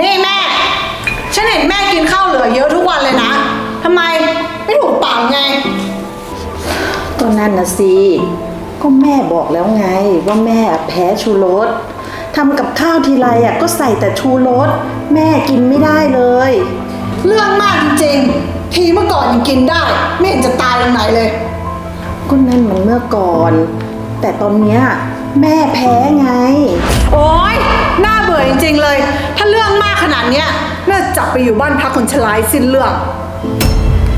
นี่แม่ ฉันเห็นแม่กินข้าวเหลือเยอะทุกวันเลยนะทำไมไม่ถูกปากไง ก็นั่นนะสิก็แม่บอกแล้วไง ว่าแม่แพ้ชูรสทำกับข้าวทีไรอะก็ใส่แต่ชูรสแม่กินไม่ได้เลย เรื่องมากจริงๆทีเมื่อก่อนยังกินได้ ไม่เห็นจะตายตรงไหนเลย ก็นั่นมันเมื่อก่อน แต่ตอนเนี้ย แม่แพ้ไง โอ๊ยน่าเบื่อจริงๆเลย ถ้าเรื่องมากขนาดเนี้ยน่าจะจับไปอยู่บ้านพักคนชรายสิ้นเรื่อง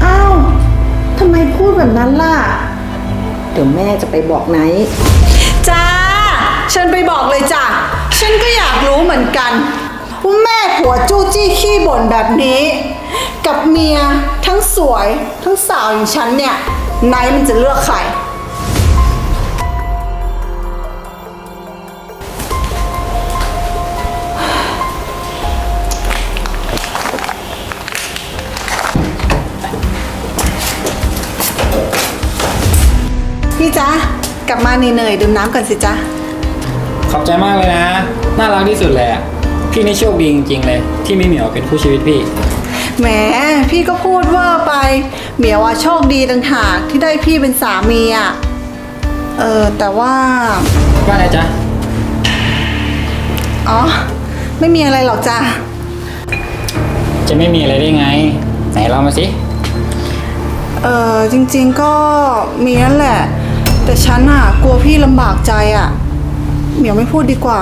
อ้าวทำไมพูดแบบนั้นล่ะ เดี๋ยวแม่จะไปบอกไนท์จ้า ฉันไปบอกเลยจ้ะ ฉันก็อยากรู้เหมือนกันว่าแม่ผัวจู้จี้ขี้บ่นแบบนี้ กับเมียทั้งสวยทั้งสาวอย่างฉันเนี่ยไหนมันจะเลือกใคร ลับมาเหนื่อยๆดื่มน้ำกันสิจ๊ะ ขอบใจมากเลยนะ น่ารักที่สุดเลยอะพี่นี่โชคดีจริงๆเลย ที่มีเหมียวเป็นคู่ชีวิตพี่ แหม พี่ก็พูดเวอร์ไป เหมียวว่าโชคดีต่างหากที่ได้พี่เป็นสามีอะ เออ แต่ว่า ว่าไงจ๊ะ อ๋อ ไม่มีอะไรหรอกจ้ะ จะไม่มีอะไรได้ไง ไหนเล่ามาสิ เออจริงๆก็มีนั่นแหละ แต่ฉันอะกลัวพี่ลำบากใจอะ เหมียวไม่พูดดีกว่า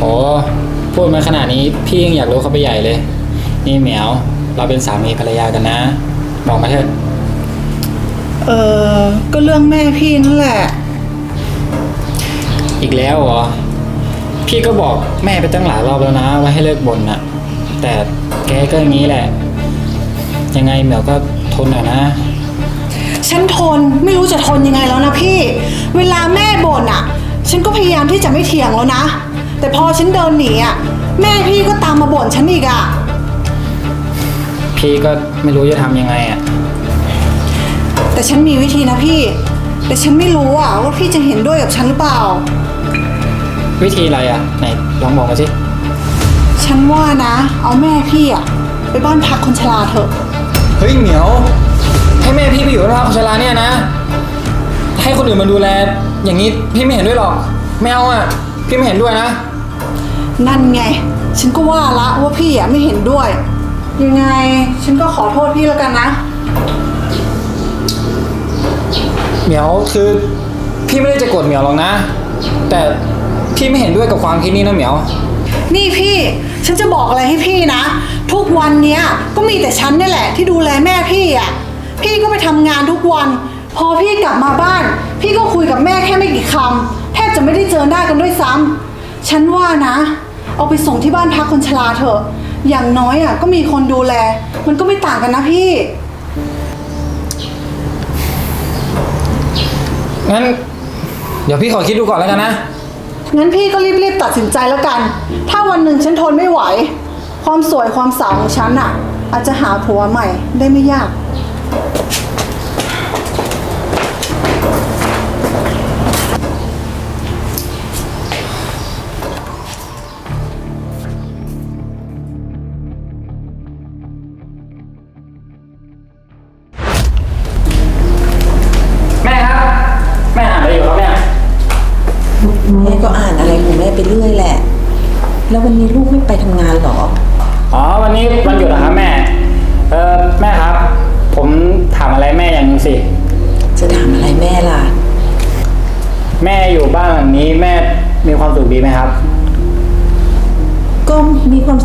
โอ้พูดมาขนาดนี้พี่ยังอยากรู้เข้าไปใหญ่เลย นี่เหมียวเราเป็นสามีภรรยากันนะบอกมาเถอะเออก็เรื่องแม่พี่นั่นแหละ อีกแล้วเหรอพี่ก็บอกแม่ไปตั้งหลายรอบแล้วนะว่าให้เลิกบ่นนะแต่แกก็อย่างนี้แหละ ยังไงเหมียวก็ทนหน่อยนะ ฉันทนไม่รู้จะทนยังไงแล้วนะพี่ เวลาแม่บ่นอะฉันก็พยายามที่จะไม่เถียงแล้วนะ แต่พอฉันเดินหนีอะแม่พี่ก็ตามมาบ่นฉันอีกอะพี่ก็ไม่รู้จะทำยังไงอะ แต่ฉันมีวิธีนะพี่ แต่ฉันไม่รู้อะว่าพี่จะเห็นด้วยกับฉันหรือเปล่า วิธีอะไรอะ ไหนลองบอกมาสิ ฉันว่านะ เอาแม่พี่อะไปบ้านพักคนชราเถอะ เฮ้ยเหมียว ให้แม่พี่ไปอยู่บ้านพักคนชราเนี่ยนะ ให้คนอื่นมาดูแล อย่างนี้พี่ไม่เห็นด้วยหรอกไม่เอาอะ พี่ไม่เห็นด้วยนะ นั่นไง ฉันก็ว่าละว่าพี่อะไม่เห็นด้วย ยังไง ฉันก็ขอโทษพี่แล้วกันนะ เหมียวคือพี่ไม่ได้จะโกรธเหมียวหรอกนะ แต่พี่ไม่เห็นด้วยกับความคิดนี้นะเหมียว นี่พี่ฉันจะบอกอะไรให้พี่นะ ทุกวันเนี้ยก็มีแต่ฉันนี่แหละที่ดูแลแม่พี่อะ พี่ก็ไปทำงานทุกวัน พอพี่กลับมาบ้าน พี่ก็คุยกับแม่แค่ไม่กี่คำแทบจะไม่ได้เจอหน้ากันด้วยซ้ำฉันว่านะ เอาไปส่งที่บ้านพักคนชราเถอะ อย่างน้อยอะก็มีคนดูแล มันก็ไม่ต่างกันนะพี่ งั้น เดี๋ยวพี่ขอคิดดูก่อนแล้วกันนะ งั้นพี่ก็รีบๆตัดสินใจแล้วกัน ถ้าวันหนึ่งฉันทนไม่ไหว ความสวยความสาวของฉันอะ อาจจะหาผัวใหม่ได้ไม่ยาก แ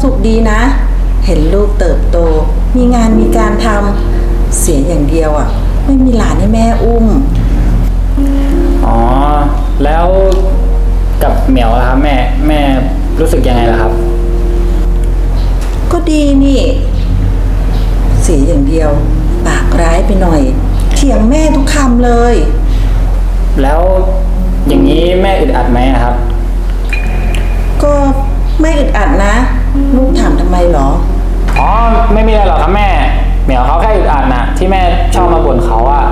สุขดีนะ เห็นลูกเติบโต มีงานมีการทำเสียอย่างเดียวอะ ไม่มีหลานให้แม่อุ้ม อ๋อ แล้วกับเหมียวล่ะครับแม่แม่รู้สึกยังไงล่ะครับ ก็ดีนี่ เสียอย่างเดียว ปากร้ายไปหน่อยเถียงแม่ทุกคำเลย แล้วอย่างนี้แม่อึดอัดไหมอะครับ ก็ไม่อึดอัดนะ ลูกถามทำไมเหรอ อ๋อ ไม่มีอะไรหรอกครับแม่ เหมียวเขาแค่อึดอัดนะที่แม่ชอบมาบ่นเขาอะ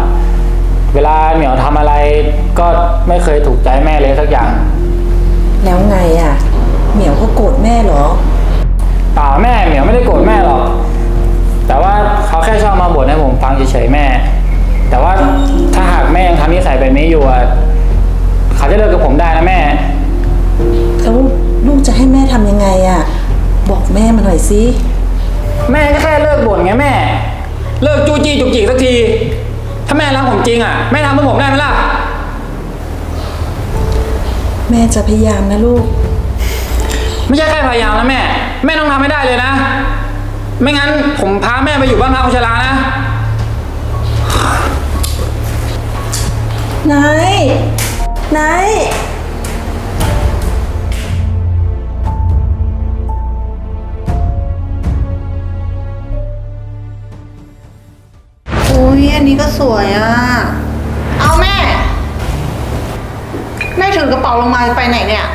เวลาเหมียวทำอะไรก็ไม่เคยถูกใจแม่เลยสักอย่าง แล้วไงอะ เหมียวก็โกรธแม่เหรอ เปล่าแม่เหมียวไม่ได้โกรธแม่หรอก แต่ว่าเขาแค่ชอบมาบ่นให้ผมฟังเฉยๆแม่ แต่ว่าถ้าหากแม่ยังทำนิสัยแบบนี้อยู่อะเขาจะเลิกกับผมได้นะแม่ แล้วลูกจะให้แม่ทำยังไงอะ บอกแม่มาหน่อยสิ แม่ก็แค่เลิกบ่นไงแม่ เลิกจู้จี้จุกจิกสักที ถ้าแม่รักผมจริงอะแม่ทำเพื่อผมได้ไหมล่ะ แม่จะพยายามนะลูก ไม่ใช่แค่พยายามนะแม่ แม่ต้องทำให้ได้เลยนะ ไม่งั้นผมพาแม่ไปอยู่บ้านพักคนชรานะ นาย นาย นนี้ก็สวยอะ เอาแม่ แม่ถือกระเป๋าลงมาไปไหนเนี่ย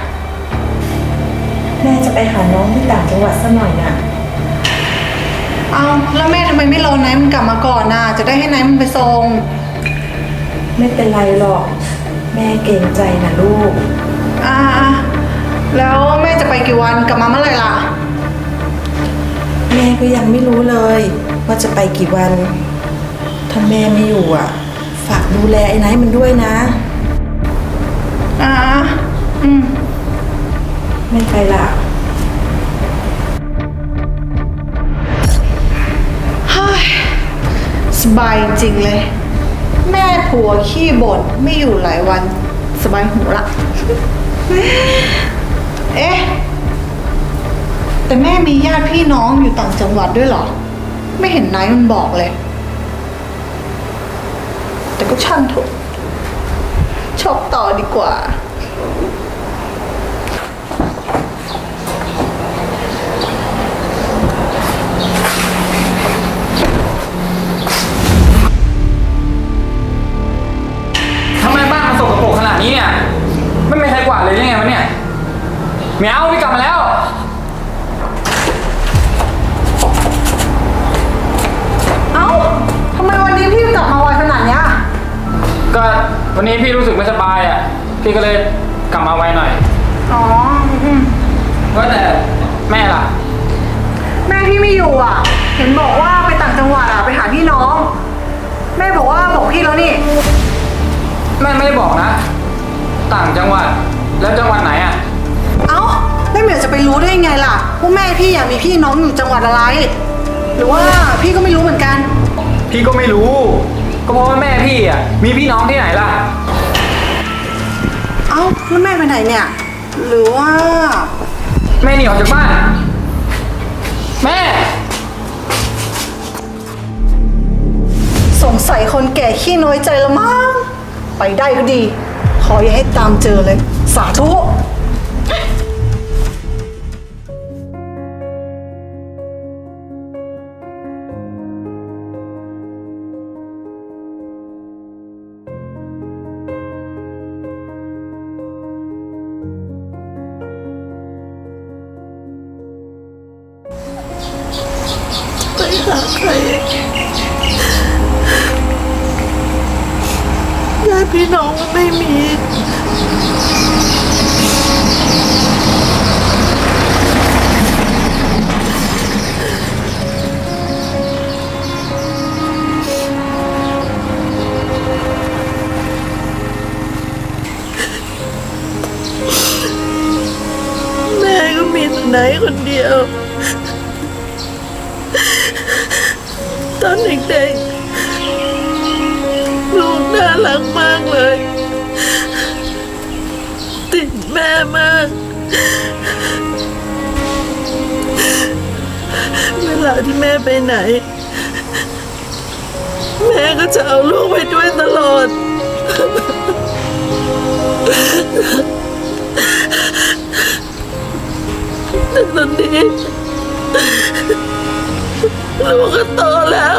แม่จะไปหาน้องที่ต่างจังหวัดสักหน่อยน่ะ เอาแล้วแม่ทำไมไม่รอไนท์มันกลับมาก่อนน่ะ จะได้ให้ไนท์มันไปส่ง ไม่เป็นไรหรอก แม่เกรงใจนะลูก อ่าแล้วแม่จะไปกี่วันกลับมาเมื่อไหร่ล่ะ แม่ก็ยังไม่รู้เลย ว่าจะไปกี่วัน ถ้าแม่ไม่อยู่อะ ฝากดูแลไอ้ไนท์มันด้วยนะอ่าอืมไม่ไปละเฮ้ยสบายจริงๆเลย แม่ผัวขี้บ่นไม่อยู่หลายวัน สบายหูละ เอ๊ะ แต่แม่มีญาติพี่น้องอยู่ต่างจังหวัดด้วยเหรอ ไม่เห็นไนท์มันบอกเลย แต่ก็ช่างเถอะชอบต่อดีกว่า ทำไมบ้านมันสกปรกขนาดนี้เนี่ย ไม่มีใครกวาดเลยยังไงวะเนี่ยเหมียวพี่กลับมาแล้ว เอ้าทำไมวันนี้พี่กลับมา ก็วันนี้พี่รู้สึกไม่สบายอะ พี่ก็เลยกลับมาไวหน่อยอ๋ออืมว่าแต่แม่ล่ะ แม่พี่ไม่อยู่อะ เห็นบอกว่าไปต่างจังหวัดอะไปหาพี่น้อง แม่บอกว่าบอกพี่แล้วนี่ แม่ไม่ได้บอกนะ ต่างจังหวัดแล้วจังหวัดไหนอะ เอ้าแม่เหมียวจะไปรู้ได้ไงล่ะว่าแม่พี่อยากมีพี่น้องอยู่จังหวัดอะไร หรือว่าพี่ก็ไม่รู้เหมือนกัน พี่ก็ไม่รู้ ก็เพราะว่าแม่พี่อะมีพี่น้องที่ไหนล่ะ เอ้าแล้วแม่ไปไหนเนี่ย หรือว่า แม่หนีออกจากบ้าน แม่ สงสัยคนแก่ขี้น้อยใจละมั้งไปได้ก็ดี ขออย่าให้ตามเจอเลย สาธุ แม่ไปไหน แม่ก็จะเอาลูกไปด้วยตลอด แต่ตอนนี้ลูกก็โตแล้ว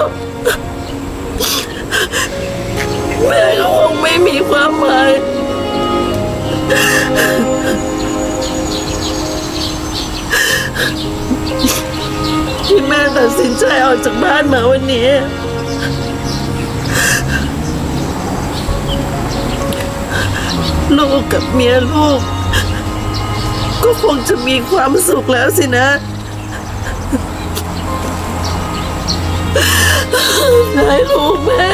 แม่ก็คงไม่มีความหมาย ที่แม่ตัดสินใจออกจากบ้านมาวันนี้ ลูกกับเมียลูก ก็คงจะมีความสุขแล้วสินะนายลูกแม่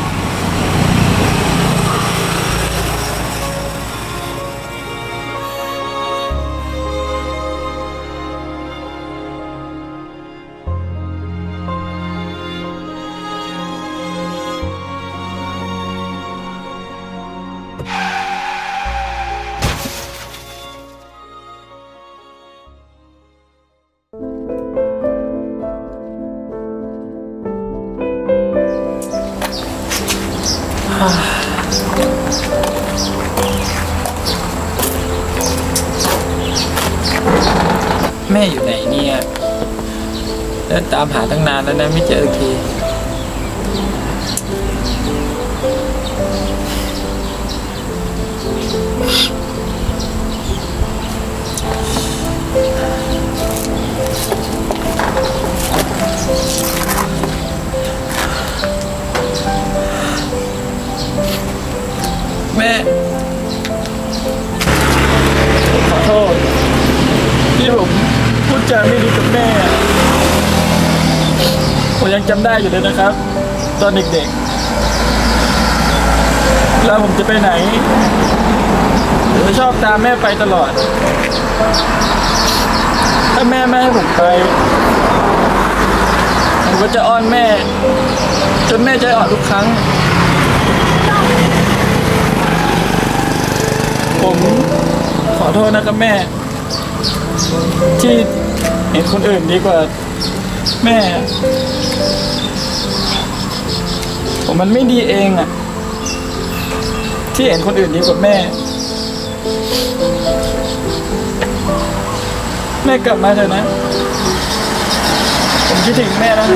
แม่อยู่ไหนเนี่ยเดินตามหาตั้งนานแล้วนะไม่เจอทีำได้อยู่เลยนะครับ ตอนเด็กๆแล้วผมจะไปไหนผมชอบตามแม่ไปตลอด ถ้าแม่ไม่ให้ผมไปผมก็จะอ้อนแม่ จนแม่ใจอ่อนทุกครั้ง ผมขอโทษนะครับแม่ ที่เห็นคนอื่นดีกว่า แม่ ผมมันไม่ดีเองอะที่เห็นคนอื่นดีกว่าแม่ แม่กลับมาเถอะนะ ผมคิดถึงแม่นะ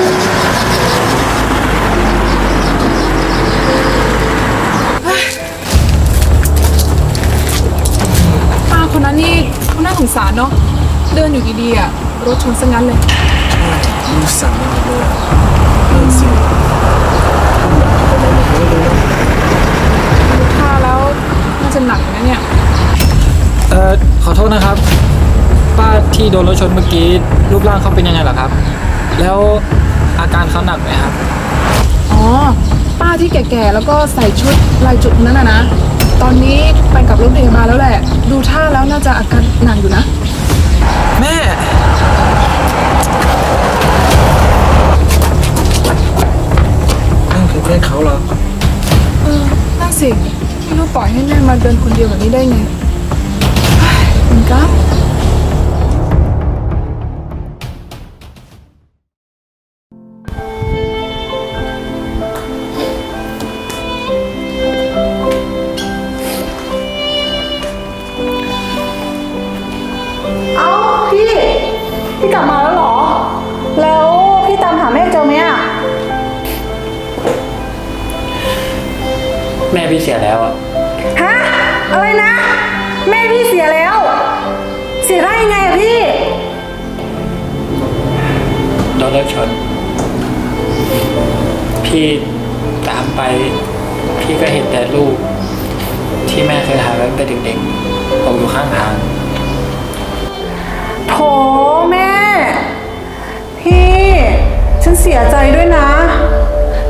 ป้าคนนั้นนี่เขาน่าสงสารเนาะเดินอยู่ดีๆอะรถชนซะงั้นเลยดูสั่นไปหมดเลยเรื่องสิ ถ้าแล้วน่าจะหนักอยู่นะเนี่ย เอ่อ ขอโทษนะครับ ป้าที่โดนรถชนเมื่อกี้ รูปร่างเขาเป็นยังไงล่ะครับ แล้วอาการเขาหนักไหมครับ อ๋อ ป้าที่แก่ๆ แล้วก็ใส่ชุดลายจุดนั้นนะนะ ตอนนี้ไปกับรถพยาบาลแล้วแหละ ดูท่าแล้วน่าจะอาการหนักอยู่นะ แม่นั่นคือแม่เขาเหรอเออนั่น สิ ไม่รู้ปล่อยให้แม่มาเดินคนเดียวแบบนี้ได้ไงเฮ้ยคุณกัฟ พี่เสียแล้วอะฮะอะไรนะ แม่พี่เสียแล้ว เสียได้ยังไงอะพี่ โดนรถชน พี่ตามไป พี่ก็เห็นแต่ลูก ที่แม่เคยหาไว้ตั้งแต่เด็กๆผมอยู่ข้างทาง โถแม่ พี่ ฉันเสียใจด้วยนะ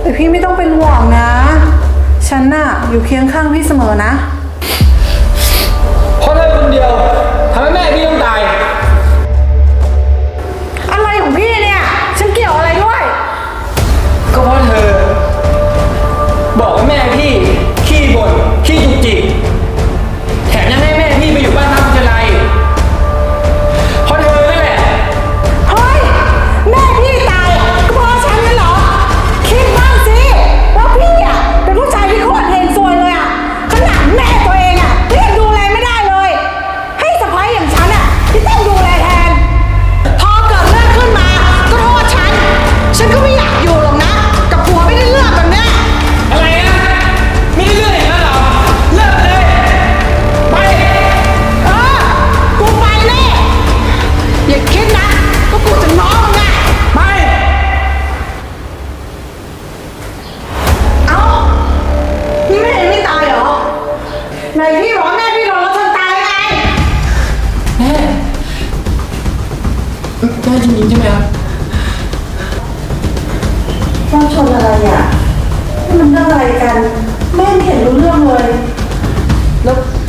แต่พี่ไม่ต้องเป็นห่วงนะ ฉันน่ะอยู่เคียงข้างพี่เสมอนะ เพราะเธอคนเดียว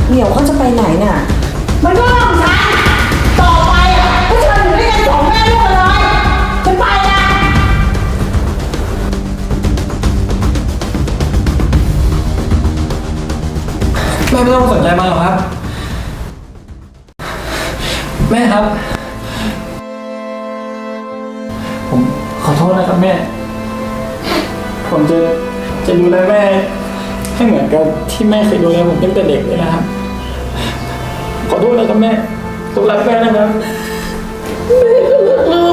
เหมียวเขาจะไปไหนน่ะ มันก็เรื่องของฉันต่อไปอะพวกฉันอยู่ด้วยกันสองแม่ลูกกันเลยฉันไปละแม่ไม่ต้องสนใจมันหรอกครับ แม่ครับ ผมขอโทษนะครับแม่ ผมจะจะดูแลแม่ให้เหมือนกับที่แม่เคยดูแลผมตั้งแต่เด็กเลยนะครับ ขอโทษนะครับแม่ผมรักแม่นะครับแม่ก็รักลู